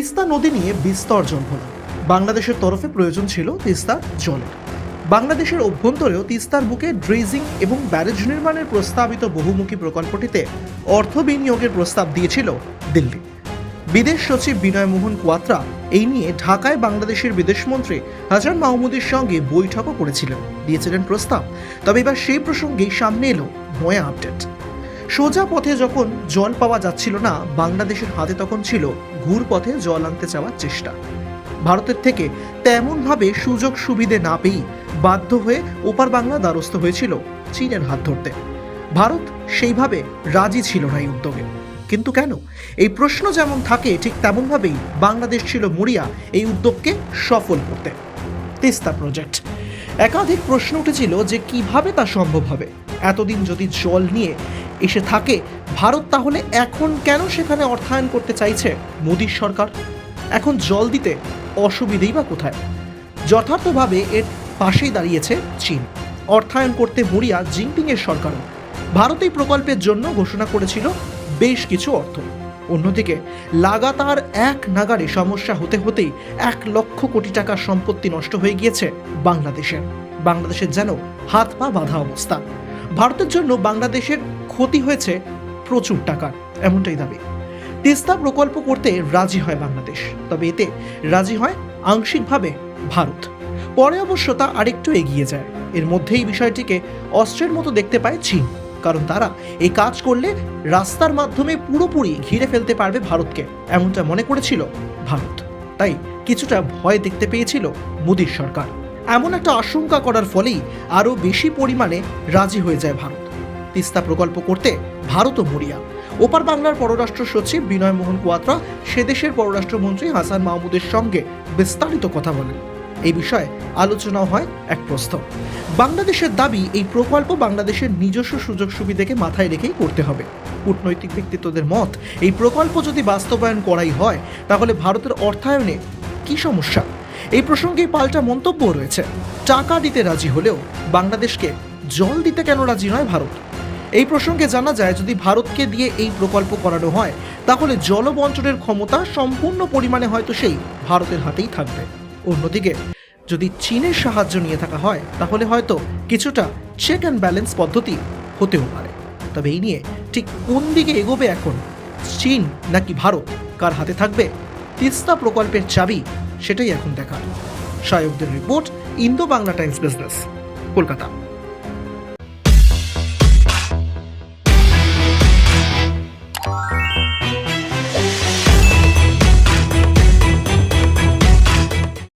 তিস্তা নদী নিয়ে বিস্তর জল্পনা বাংলাদেশের তরফে প্রয়োজন ছিল তিস্তার জলের বাংলাদেশের অভ্যন্তরেও তিস্তার বুকে ড্রেজিং এবং ব্যারেজ নির্মাণের প্রস্তাবিত বহুমুখী প্রকল্পটিতে অর্থ বিনিয়োগের প্রস্তাব দিয়েছিল দিল্লি। বিদেশ সচিব বিনয় মোহন কোয়াত্রা এই নিয়ে ঢাকায় বাংলাদেশের বিদেশমন্ত্রী হাসান মাহমুদের সঙ্গে বৈঠকও করেছিলেন, দিয়েছিলেন প্রস্তাব। তবে এবার সেই প্রসঙ্গেই সামনে এলো নয়া আপডেট। সোজা পথে যখন জল পাওয়া যাচ্ছিল না, বাংলাদেশের হাতে তখন ছিল ঘুর পথে জল আনতে চাওয়ার চেষ্টা। ভারতের থেকে তেমনভাবে সুযোগ সুবিধে না পেয়েই বাধ্য হয়ে ওপার বাংলা দ্বারস্থ হয়েছিল চীনের হাত ধরতে। ভারত সেইভাবে রাজি ছিল না এই উদ্যোগে। কিন্তু কেন? এই প্রশ্ন যেমন থাকে, ঠিক তেমনভাবেই বাংলাদেশ ছিল মরিয়া এই উদ্যোগকে সফল করতে। তিস্তা প্রজেক্ট একাধিক প্রশ্ন উঠেছিল যে কীভাবে তা সম্ভব হবে? এতদিন যদি জল নিয়ে এসে থাকে, ভারত তাহলে এখন কেন সেখানে অর্থায়ন করতে চাইছে মোদীর সরকার? এখন জল দিতে অসুবিধেই বা কোথায়? যথার্থভাবে এর পাশেই দাঁড়িয়েছে চীন। অর্থায়ন করতে মরিয়া জিনপিংয়ের সরকারও ভারত এই প্রকল্পের জন্য ঘোষণা করেছিল বেশ কিছু অর্থ। অন্যদিকে, লাগাতার এক নাগারে সমস্যা হতে হতেই এক লক্ষ কোটি টাকার সম্পত্তি নষ্ট হয়ে গিয়েছে বাংলাদেশের। বাংলাদেশের যেন হাত পা বাঁধা অবস্থা। ভারতের জন্য বাংলাদেশের ক্ষতি হয়েছে প্রচুর টাকার, এমনটাই দাবি। তিস্তা প্রকল্প করতে রাজি হয় বাংলাদেশ, তবে এতে রাজি হয় আংশিকভাবে ভারত। পরে অবশ্য তা আরেকটু এগিয়ে যায়। এর মধ্যেই বিষয়টিকে অস্ত্রের মতো দেখতে পায় চীন, কারণ তারা এই কাজ করলে রাস্তার মাধ্যমে পুরোপুরি ঘিরে ফেলতে পারবে ভারতকে, এমনটা মনে করেছিল ভারত। তাই কিছুটা ভয় দেখতে পেয়েছিল মোদীর সরকার। এমন একটা আশঙ্কা করার ফলেই আরও বেশি পরিমাণে রাজি হয়ে যায় ভারত। তিস্তা প্রকল্প করতে ভারত ও মরিয়া। ওপার বাংলার পররাষ্ট্র সচিব বিনয় মোহন কোয়াত্রা সে দেশের পররাষ্ট্রমন্ত্রী হাসান মাহমুদের সঙ্গে বিস্তারিত কথা বলেন। এই বিষয়ে আলোচনাও হয় এক প্রস্তাব বাংলাদেশের দাবি, এই প্রকল্প বাংলাদেশের নিজস্ব সুযোগ সুবিধাকে মাথায় রেখেই করতে হবে। কূটনৈতিক ব্যক্তিত্বদের মত, এই প্রকল্প যদি বাস্তবায়ন করাই হয়, তাহলে ভারতের অর্থায়নে কি সমস্যা? এই প্রসঙ্গে পাল্টা মন্তব্য রয়েছে। টাকা দিতে রাজি হলেও বাংলাদেশকে জল দিতে কেন রাজি নয় ভারত? এই প্রসঙ্গে জানা যায়, যদি ভারতকে দিয়ে এই প্রকল্প করানো হয়, তাহলে জল বঞ্চনের ক্ষমতা সম্পূর্ণ পরিমাণে হয়তো সেই ভারতের হাতেই থাকবে। অন্যদিকে, যদি চীনের সাহায্য নিয়ে থাকা হয়, তাহলে হয়তো কিছুটা চেক অ্যান্ড ব্যালেন্স পদ্ধতি হতেও পারে। তবে এই নিয়ে ঠিক কোন দিকে এগোবে এখন? চীন নাকি ভারত? কার হাতে থাকবে? তিস্তা প্রকল্পের চাবি, সেটাই এখন দেখার। সায়কদের report Indo Bangla Times business, Kolkata.